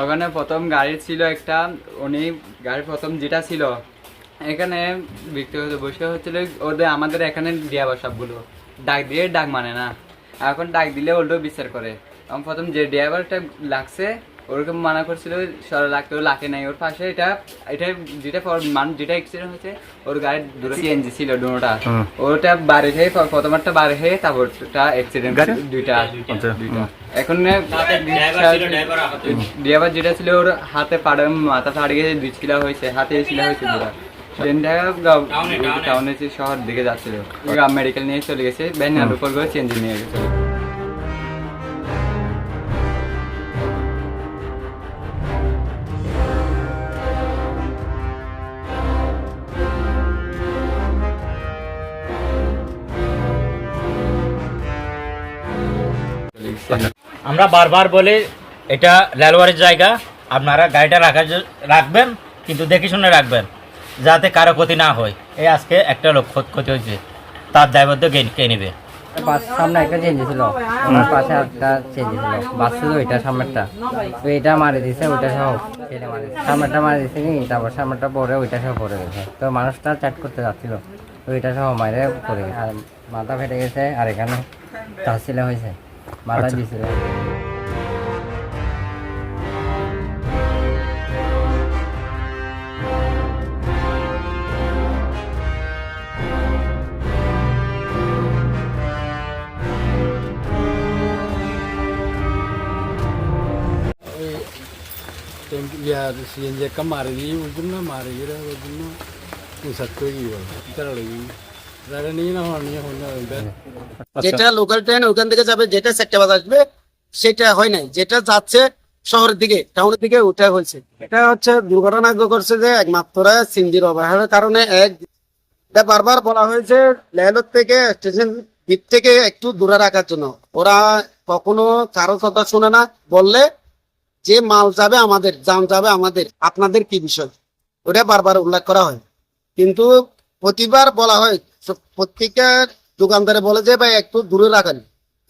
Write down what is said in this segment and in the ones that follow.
ওখানে প্রথম গাড়ি ছিল একটা, উনি গাড়ি প্রথম যেটা ছিল, এখানে ব্যক্তিগত বসে হচ্ছিল ওদের আমাদের এখানে দিয়া সবগুলো ডাক দিয়ে ডাক মানে না। এখন ডাক দিলে ওল্ডো বিচার করে। প্রথম যে ড্রাইভারটা লাগছে ওরকম মানা করছিল সর লাগতে ও লাখে নাই। ওর পাশে এটা এটা যেটা মানুষ যেটা অ্যাক্সিডেন্ট হয়েছে ওর গাড়ির দুটো সিএনজি ছিল দুটোটা ওটা বাড়ি হয়ে প্রথমটা বাড়ি হয়ে তারপরটা অ্যাক্সিডেন্ট দুইটা। আচ্ছা, দুইটা। এখন ড্রাইভার যেটা ছিল ওর হাতে পাড়ে মাথা ফাড়ে গেছে দুই ছিলা হয়েছে হাতে ছিলা হয়েছে পুরো ট্রেনটা টাউনে শহর দিকে যাচ্ছিল। মেডিকেল নিয়ে চলে গেছে ব্যানার উপর করে চেঞ্জ নিয়ে গেছে। আমরা বারবার বলি, এটা রেলওয়ারের জায়গা, আপনারা গাড়িটা রাখার রাখবেন, কিন্তু দেখে শুনে রাখবেন, যাতে কারও ক্ষতি না হয়। এই আজকে একটা লোক ক্ষত- হয়েছে, তার দায়বদ্ধ কে নেবে? সামনে একটা চেঞ্জ ছিল পাশে একটা চেঞ্জ ছিল বাস ছিল ওইটা সামনেরটা, তো এটা মারি দিছে, ওইটা সহ। এটা মারি। সামনেরটা মারি দিছে কি, তারপর সামনেরটা পরে ওইটা সহ পড়ে গেছে। তো মানুষটা চ্যাট করতে যাচ্ছিল, ওইটা সহ মারে পড়ে গেছে, আর মাথা ফেটে গেছে, আর এখানে টাচছিলে হয়েছে। মাথা দিছিল ইয়ার সিএনজি একটা মারি দিয়ে ওই জন্য মারি গেলে ওই জন্য উসাদ করে গিয়ে বলো তারা লাগি তারা নিয়ে হন্য যেটা লোকাল ট্রেন ওখান থেকে যাবে যেটা চারটা বাজ আসবে সেটা হয় নাই। যেটা যাচ্ছে শহরের দিকে টাউনের দিকে ওটা হয়েছে। এটা হচ্ছে দুর্ঘটনা করছে যে একমাত্র সিন্দির অবহেলার কারণে এক বারবার বলা হয়েছে লেহলত থেকে স্টেশন দ্বীপ থেকে একটু দূরে রাখার জন্য। ওরা কখনো কারও কথা শুনে না বললে যে মাল যাবে আমাদের যান যাবে আমাদের আপনাদের কি বিষয়? ওটা বারবার উল্লেখ করা হয়। কিন্তু প্রতিবার বলা হয় প্রত্যেকটা দোকানদারে বলে যে ভাই একটু দূরে রাখেন।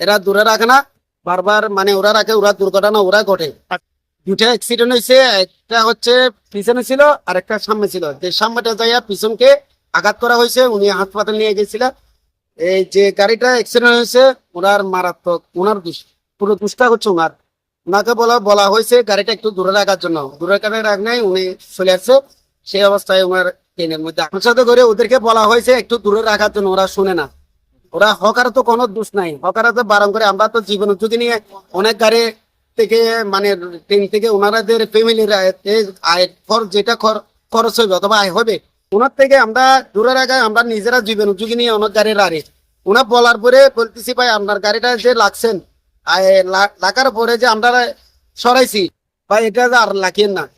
এরা দূরে রাখে না। বারবার মানে ওরা রাখে ওরা দুর্ঘটনা ওরা ঘটে। দুটা অ্যাক্সিডেন্ট হয়েছে একটা হচ্ছে পিছনে ছিল আর একটা সামনে ছিল। যে সামনেটা যাইয়া পিছনকে আঘাত করা হয়েছে উনি হাসপাতাল নিয়ে গেছিল। এই যে গাড়িটা অ্যাক্সিডেন্ট হয়েছে ওনার মারাত্মক ওনার দোষ পুরো দুষ্টা হচ্ছে ওনার। ওনাকে বলা বলা হয়েছে গাড়িটা একটু দূরে রাখার জন্য। দূরে কানে রাখ নাই উনি চলে আসছে। সেই অবস্থায় ওনার মধ্যে করে ওদেরকে বলা হয়েছে, একটু দূরে রাখার জন্য, ওরা শুনে না। ওরা হকার তো কোনো দোষ নাই। হকারা তো বারণ করে, আমরা তো জীবন নিয়ে অনেক গাড়ি থেকে মানে ট্রেন থেকে ওনারাদের ফ্যামিলির আয় খরচ যেটা খর- খরচ হবে, অথবা আয় হবে, ওনার থেকে আমরা দূরে রাখায় আমরা নিজেরা জীবন ঝুঁকি নিয়ে অনেক গাড়ি রাড়ি ওনার বলার পরে বলতেছি, ভাই, আপনার গাড়িটা যে লাগছেন লাগার পরে যে আমরা সরাইছি, ভাই, এটা আর লাগিয়েন না।